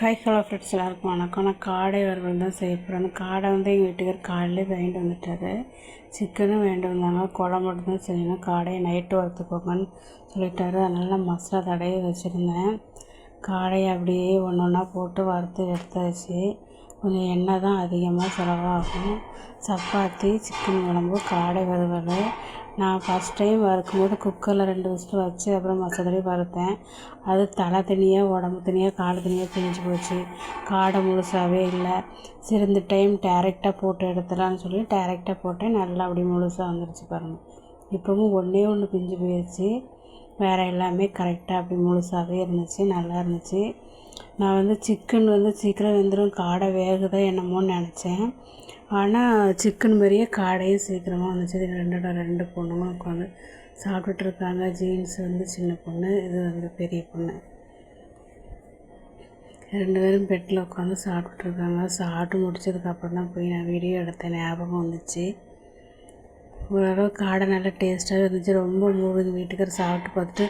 Hi hello friends எல்லாருக்கும் வணக்கம். நான் காடை வறுவல் தான் செய்ய போகிறேன் அந்த காடை வந்து எங்கள் வீட்டுக்கார் காலையிலே வாங்கிட்டு வந்துட்டாரு. சிக்கனும் வாங்கிட்டு வந்தாங்க. குழம்பு மட்டும் தான் செய்யணும். காடையை நைட்டு வறுத்துக்கோங்கன்னு சொல்லிட்டாரு. அதனால் நான் மசாலா தடையை வச்சுருந்தேன். காடையை அப்படியே ஒன்று ஒன்றா போட்டு வறுத்து எடுத்தாச்சு. கொஞ்சம் எண்ணெய் தான் அதிகமாக செலவாகும். சப்பாத்தி சிக்கன் குழம்பு காடை வறுவல். நான் ஃபஸ்ட் டைம் வறுக்கும்போது குக்கரில் ரெண்டு விசில் வச்சு அப்புறம் மசாலா வறுத்தேன். அது தலை தனியாக உடம்பு தனியாக கால் தனியாக பிரிஞ்சு போச்சு. காடை முழுசாகவே இல்லை. சரி இந்த டைம் டேரெக்டாக போட்டு எடுத்துடலான்னு சொல்லி டேரெக்டாக போட்டேன். நல்லா அப்படி முழுசாக வந்துருச்சு பாருங்கள் இப்போவும் ஒன்றே ஒன்று பிஞ்சு போயிடுச்சு வேறு எல்லாமே கரெக்டாக அப்படி முழுசாகவே இருந்துச்சு நல்லா இருந்துச்சு. நான் வந்து சிக்கன் வந்து சீக்கிரம் வெந்துடும் காடை வேகுதோ என்னமோன்னு நினச்சேன். ஆனால் சிக்கன் மாதிரியே காடையும் சீக்கிரமாக வந்துச்சு. இது ரெண்டோட ரெண்டு பொண்ணுங்களும் உட்காந்து சாப்பிட்டுட்டு இருக்காங்க. ஜீன்ஸ் வந்து சின்ன பொண்ணு இது வந்து பெரிய பொண்ணு. ரெண்டு பேரும் பெட்டில் உட்காந்து சாப்பிட்டுட்ருக்காங்க சாப்பிட்டு முடிச்சதுக்கப்புறம் தான் போய் நான் வீடியோ எடுத்தேன். ஞாபகம் வந்துச்சு. ஓரளவு காடை நல்லா டேஸ்ட்டாக இருந்துச்சு. ரொம்ப மூணு வீட்டுக்கார சாப்பிட்டு பார்த்துட்டு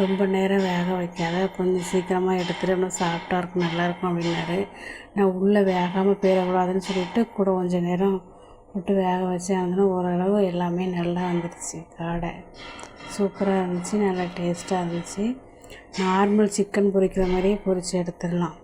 ரொம்ப நேரம் வேக வைக்காத கொஞ்சம் சீக்கிரமாக எடுத்துகிட்டு அப்படின்னா சாஃப்டாக இருக்கும் நல்லாயிருக்கும் அப்படின்னாரு. நான் உள்ளே வேகாமல் போயிடக்கூடாதுன்னு சொல்லிட்டு கூட கொஞ்சம் நேரம் விட்டு வேக வச்சேன் அதனால் ஓரளவு எல்லாமே நல்லா வந்துடுச்சு காடை. சூப்பராக இருந்துச்சு நல்லா டேஸ்ட்டாக இருந்துச்சு. நார்மல் சிக்கன் பொரிக்கிற மாதிரியே பொரித்து எடுத்துடலாம்.